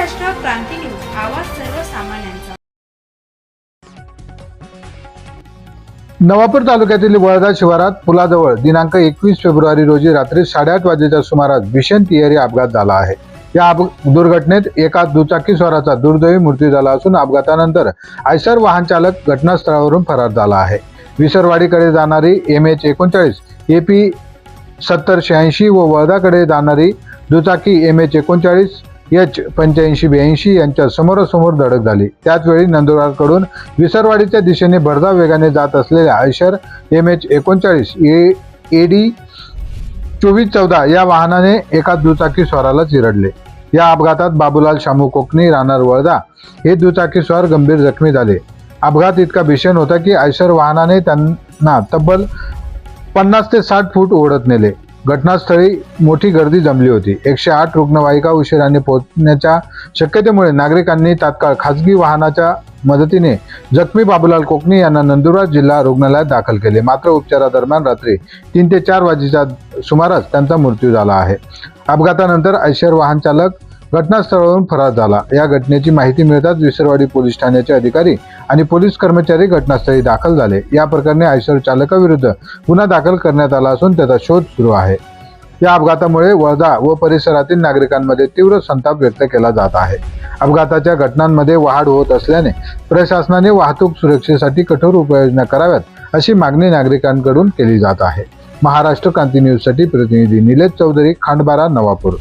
क्रांती news. आवाज सर्वसामान्यांचा. नवापूर तालुक्यातील वळदा शिवारात पुलाजवळ दिनांक एकवीस फेब्रुवारी रोजी रात्री साडेआठ वाजेच्या सुमारास भीषण तिहेरी अपघात झाला आहे. या दुर्घटनेत एका दुचाकीस्वाराचा दुर्दैवी मृत्यू झाला असून अपघातानंतर आयसर वाहन चालक घटनास्थळावरून फरार झाला आहे. विसरवाडीकडे जाणारी एम एच एकोणचाळीस ए पी सत्तर शहाऐंशी व वर्धाकडे जाणारी दुचाकी एम एच एकोणचाळीस एच पंच्याऐंशी ब्याऐंशी यांच्या समोरासमोर धडक झाली. त्याचवेळी नंदुरबारकडून विसरवाडीच्या दिशेने भरधाव वेगाने जात असलेल्या आयशर एम एच एकोणचाळीस ए ए डी चोवीस चौदा या वाहनाने एका दुचाकी स्वाराला चिरडले या अपघातात बाबूलाल शामू कोकणी राहणार वळदा हे दुचाकी स्वार गंभीर जखमी झाले. अपघात इतका भीषण होता की आयशर वाहनाने त्यांना तब्बल पन्नास ते साठ फूट ओढत नेले. घटनास्थळी मोठी गर्दी जमली होती. एकशे आठ रुग्णवाहिका उशिराने पोहोचण्याच्या शक्यतेमुळे नागरिकांनी तात्काळ खासगी वाहनाच्या मदतीने जखमी बाबूलाल कोकणी यांना नंदुरबार जिल्हा रुग्णालयात दाखल केले. मात्र उपचारादरम्यान रात्री तीन ते चार वाजेच्या सुमारास त्यांचा मृत्यू झाला आहे. अपघातानंतर ऐशर वाहन चालक घटनास्थळावरून फरार झाला. या घटनेची माहिती मिळताच विसरवाडी पोलीस ठाण्याचे अधिकारी आणि पोलीस कर्मचारी घटनास्थळी दाखल झाले. या प्रकरणी आयशर चालकाविरुद्ध गुन्हा दाखल करण्यात आला असून त्याचा शोध सुरू आहे. या अपघातामुळे वर्धा व परिसरातील नागरिकांमध्ये तीव्र संताप व्यक्त केला जात आहे. अपघाताच्या घटनांमध्ये वाढ होत असल्याने प्रशासनाने वाहतूक सुरक्षेसाठी कठोर उपाययोजना कराव्यात अशी मागणी नागरिकांकडून केली जात आहे. महाराष्ट्र क्रांती न्यूजसाठी प्रतिनिधी निलेश चौधरी खांडबारा नवापूर.